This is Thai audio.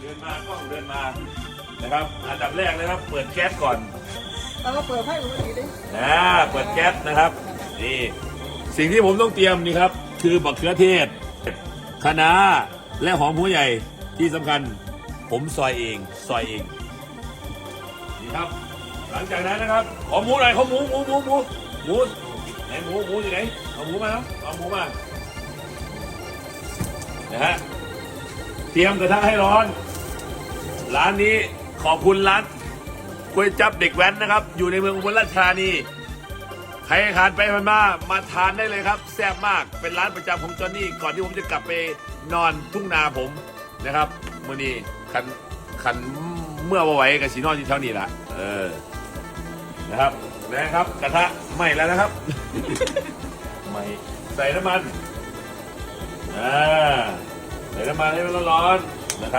เดินมากล้องเดินมานะครับ อันดับแรกเลยครับ เปิดแก๊สก่อนแล้วก็เปิดไพ่ดูดีดินะเปิดแก๊สนะครับนี่สิ่งที่ผมต้องเตรียมนี่ครับคือบักเขือเทศคะน้าและหอมหัวใหญ่ที่สำคัญ ผมซอยเองซอยเองนี่ครับ หลังจากนั้นนะครับขอหมูหน่อยขอหมูหมูหมูหมูหมูไหนหมูหมูอยู่ไหนเอาหมูมาครับเอาหมูมานะฮะเตรียมกระทะให้ร้อน ร้านนี้ขอบคุณร้านก๋วยจับเด็กแว้นนะครับ อยู่ในเมืองอุบลราชธานีใครผ่านไปผ่านมามาทานได้เลยครับแซ่บมากเป็นร้านประจำของจอห์นนี่ก่อนที่ผมจะกลับไปนอนทุ่งนาผมนะครับมื่อนี้คันคันเมื่อวไหว้กับสีนอนที่เท่านี้ละเออนะครับนะครับกระทะไหม้แล้วนะครับไหม้ใส่น้ำมันอ่าใส่น้ำมันให้มันร้อนๆนะครับ